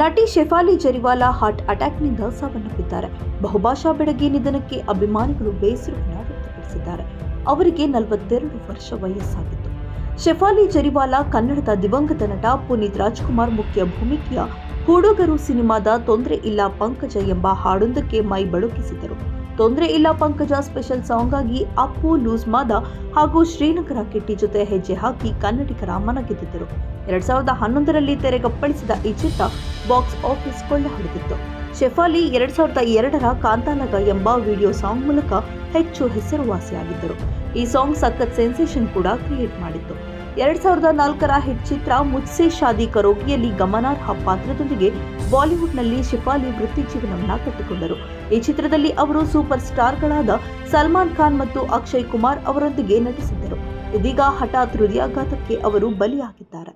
ನಟಿ ಶೆಫಾಲಿ ಜರಿವಾಲಾ ಹಾರ್ಟ್ ಅಟ್ಯಾಕ್ನಿಂದ ಸಾವನ್ನಪ್ಪಿದ್ದಾರೆ. ಬಹುಭಾಷಾ ಬೆಡಗಿ ನಿಧನಕ್ಕೆ ಅಭಿಮಾನಿಗಳು ಬೇಸರವನ್ನು ವ್ಯಕ್ತಪಡಿಸಿದ್ದಾರೆ. ಅವರಿಗೆ ನಲವತ್ತೆರಡು ವರ್ಷ ವಯಸ್ಸಾಗಿತ್ತು. ಶೆಫಾಲಿ ಜರಿವಾಲಾ ಕನ್ನಡದ ದಿವಂಗತ ನಟ ಪುನೀತ್ ರಾಜ್ಕುಮಾರ್ ಮುಖ್ಯ ಭೂಮಿಕೆಯ ಹುಡುಗರು ಸಿನಿಮಾದ ತೊಂದರೆ ಇಲ್ಲ ಪಂಕಜ ಎಂಬ ಹಾಡೊಂದಕ್ಕೆ ಮೈ ಬಳುಕಿಸಿದರು. ತೊಂದರೆ ಇಲ್ಲ ಪಂಕಜ ಸ್ಪೆಷಲ್ ಸಾಂಗ್ ಆಗಿ ಅಪ್ಪು, ಲೂಸ್ ಮಾದ ಹಾಗೂ ಶ್ರೀನಗರ ಕಿಟ್ಟಿ ಜೊತೆ ಹೆಜ್ಜೆ ಹಾಕಿ ಕನ್ನಡಿಗರ ಮನಗೆದ್ದಿದ್ದರು ಎರಡ್ ಸಾವಿರದ ಹನ್ನೊಂದರಲ್ಲಿ ತೆರೆಗಪ್ಪಳಿಸಿದ ಈ ಚಿತ್ರ ಬಾಕ್ಸ್ ಆಫೀಸ್ ಕೊಳ್ಳೆ ಶೆಫಾಲಿ ಎರಡ್ ಸಾವಿರದ ಎರಡರ ಕಾಂತಾಲಗ ಎಂಬ ವಿಡಿಯೋ ಸಾಂಗ್ ಮೂಲಕ ಹೆಚ್ಚು ಹೆಸರುವಾಸಿಯಾಗಿದ್ದರು. ಈ ಸಾಂಗ್ ಸಖತ್ ಸೆನ್ಸೇಷನ್ ಕೂಡ ಕ್ರಿಯೇಟ್ ಮಾಡಿತ್ತು. ಎರಡ್ ಸಾವಿರದ ನಾಲ್ಕರ ಹಿಟ್ ಚಿತ್ರ ಮುಜ್ಸೆ ಶಾದಿ ಕರೋಗಿಯಲ್ಲಿ ಗಮನಾರ್ಹ ಪಾತ್ರದೊಂದಿಗೆ ಬಾಲಿವುಡ್ನಲ್ಲಿ ಶಿಫಾಲಿ ವೃತ್ತಿ ಜೀವನವನ್ನ ಕಟ್ಟಿಕೊಂಡರು. ಈ ಚಿತ್ರದಲ್ಲಿ ಅವರು ಸೂಪರ್ ಸ್ಟಾರ್ಗಳಾದ ಸಲ್ಮಾನ್ ಖಾನ್ ಮತ್ತು ಅಕ್ಷಯ್ ಕುಮಾರ್ ಅವರೊಂದಿಗೆ ನಟಿಸಿದ್ದರು. ಇದೀಗ ಹಠಾತ್ ಹೃದಯಾಘಾತಕ್ಕೆ ಅವರು ಬಲಿಯಾಗಿದ್ದಾರೆ.